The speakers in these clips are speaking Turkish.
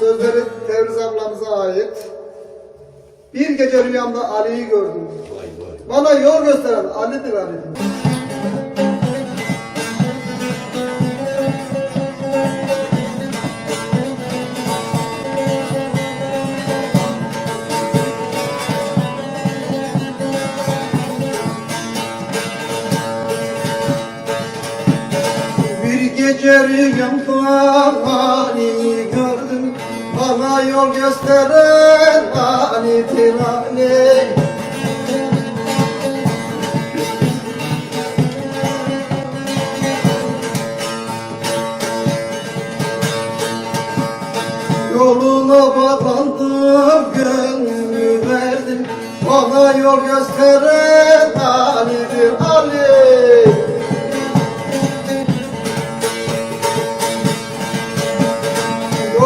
Sözleri Tevriz ablamıza ait. Bir gece rüyamda Ali'yi gördüm. Bana yol gösteren Ali'dir Ali'dir. Bir gece rüyamda Ali'yi Bana yol gösteren Ali'dir Ali Yoluna bağlandım, gönlümü verdim. Bana yol gösteren Ali'dir Ali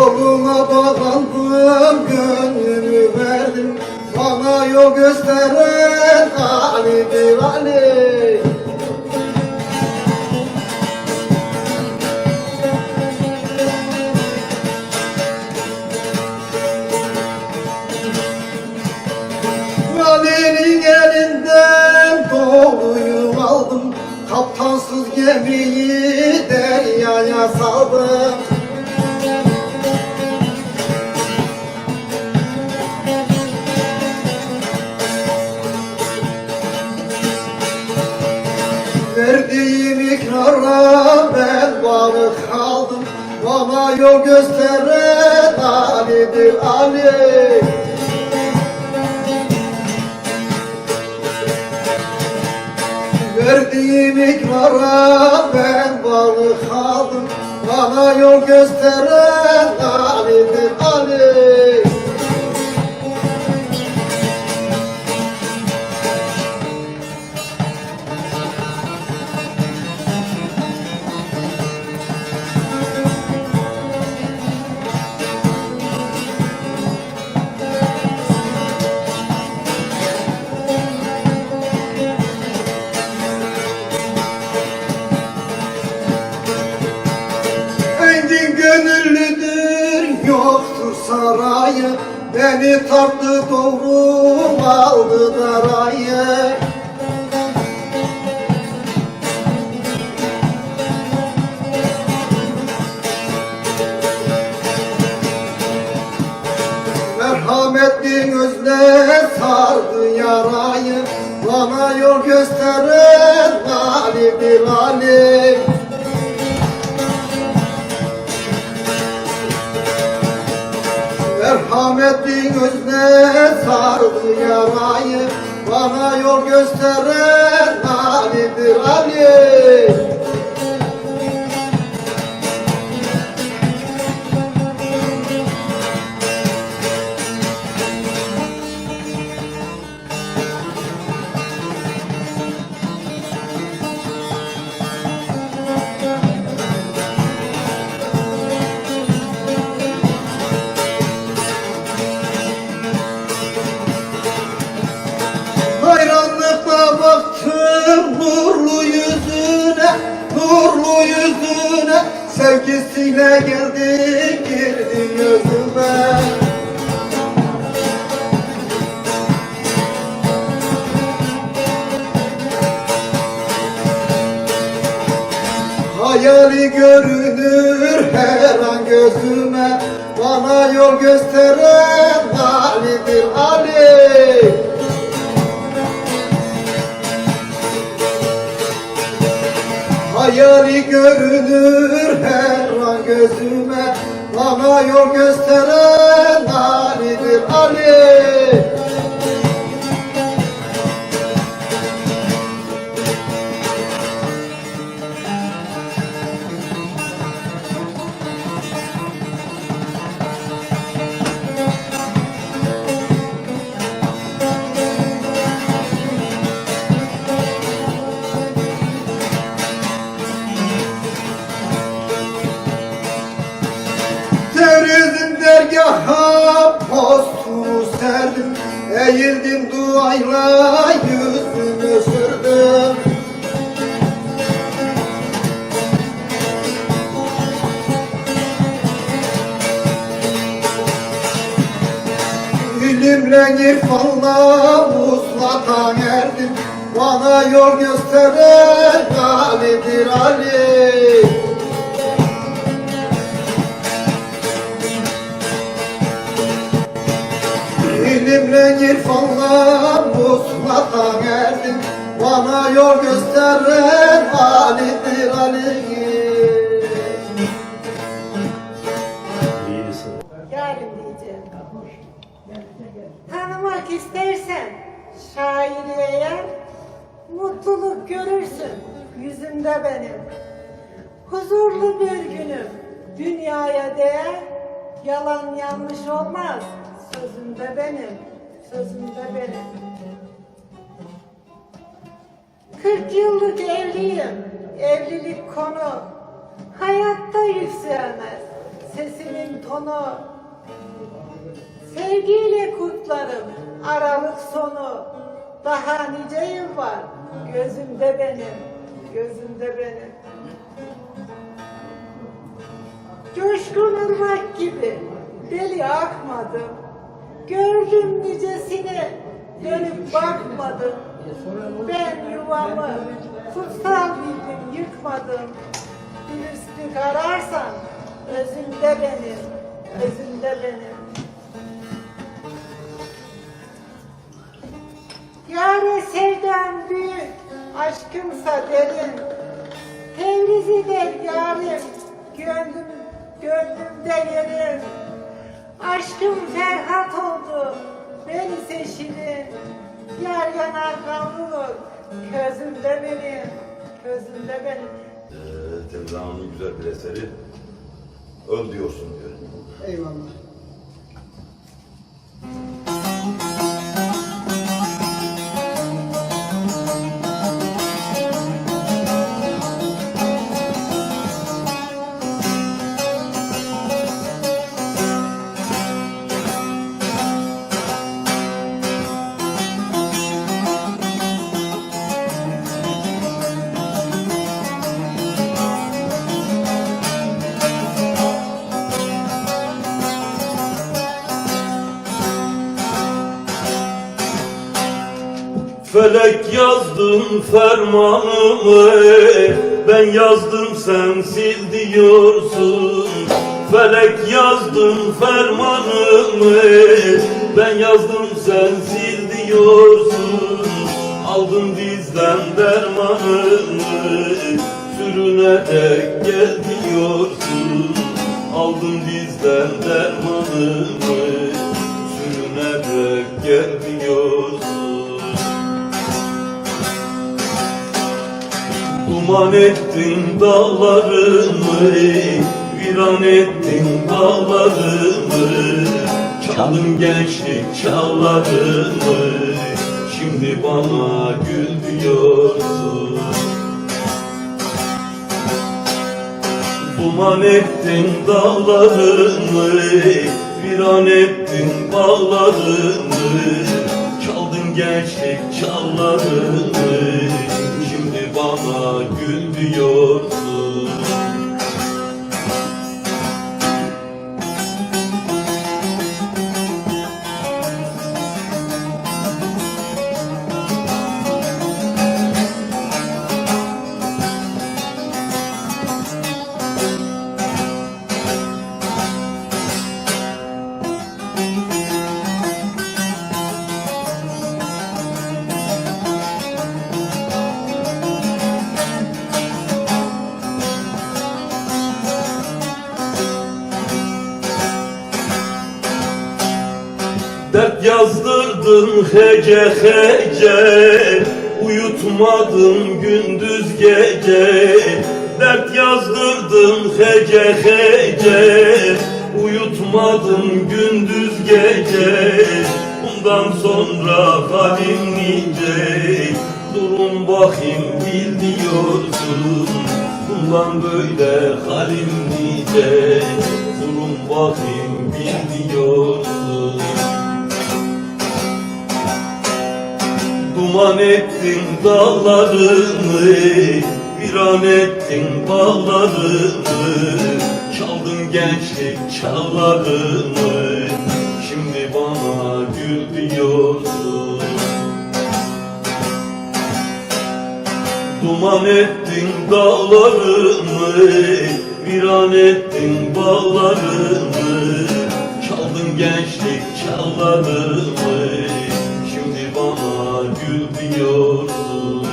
Yoluna bağlandım, gönlümü verdim. Bana yol gösteren Ali'dir Ali Verdiğim ikrara ben balık aldım Bana yol gösteren Beni Merhametli gözle sardı yarayı Bana yol gösteren Ali'dir Ali Hayali görünür her an gözüme. Bana yol gösteren Ali'dir Ali. Hayali görünür her an gözüme. Bana yol gösteren Ali'dir Ali İlimle irfanla muslatan erdim. Bana yol gösteren Ali'dir Ali. İlimle irfanla muslatan erdim. Bana yol gösteren Ali'dir Ali şairi eğer mutluluk görürsün yüzümde benim. Huzurlu bir günüm dünyaya değer yalan yanlış olmaz sözümde benim sözümde benim. 40 yıllık evliyim, evlilik konu. Hayatta yükselmez, sesimin tonu. Sevgiyle kutlarım, aralık sonu. Daha nice var, gözümde benim, gözümde benim. Coşkun ırmak gibi deli akmadım. Gördüm nicesini, dönüp bakmadım. Ben yuvamı kutsal bildim, yıkmadım. Dürüstlük ararsan özümde benim, özümde benim. Aşkımsa derin. Tevrizi der yarim, gönlüm, gönlümde yerim. Aşkım Ferhat oldu, beni seçirin. Yar yanar kavrulur, közümde benim, közümde benim. Ee, Temizhan Hanım'ın güzel bir eseri. Öl diyorsun diyor. Eyvallah Felek yazdım fermanımı Ben yazdım sen sil diyorsun. Felek yazdım fermanımı Ben yazdım sen sil diyorsun. Aldım dizden dermanımı Sürünerek gel diyorsun. Aldım dizden dermanımı Sürünerek gel diyorsun Duman ettin dağlarımı Viran ettin dağlarımı Çaldın gençlik çağlarımı Şimdi bana gül diyorsun. Duman ettin dağlarımı Viran ettin bağlarımı Çaldın gençlik çağlarımı bana gül diyorsun yazdırdın hece hece Uyutmadın gündüz gece. Dert yazdırdın hece hece Uyutmadın gündüz gece. Bundan sonra halim nice Durun bakayım bil diyorsun Bundan böyle halim nice Durun bakayım bil diyorsun Duman ettin dağlarımı Viran ettin bağlarımı Çaldın gençlik çağlarımı Şimdi bana gül diyorsun. Duman ettin dağlarımı Viran ettin bağlarımı Çaldın gençlik çallarımı Gül diyorsun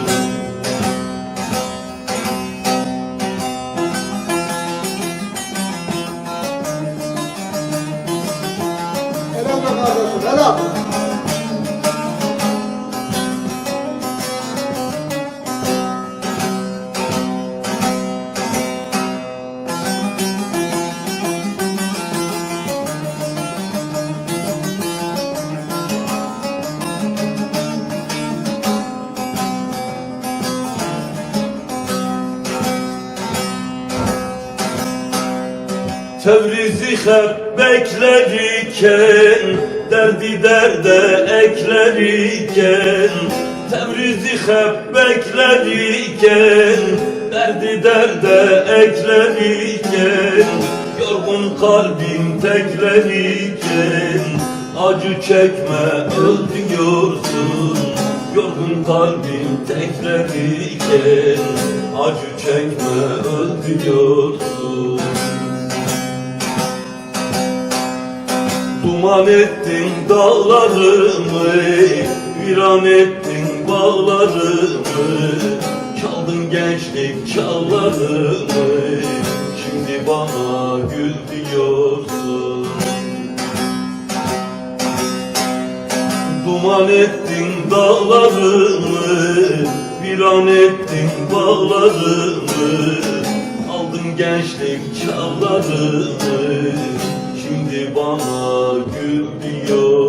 Tebrizi hep beklerken Derdi derde eklerken. Tebrizi hep beklerken Derdi derde eklerken. Yorgun kalbim teklerken Acı çekme öldürüyorsun. Yorgun kalbim teklerken Acı çekme öldürüyorsun Duman ettin dağlarımı Viran ettin bağlarımı. Çaldın gençlik çallarımı Şimdi bana gül diyorsun. Duman ettin dağlarımı Viran ettin bağlarımı. Aldın gençlik çallarımı bana gül diyor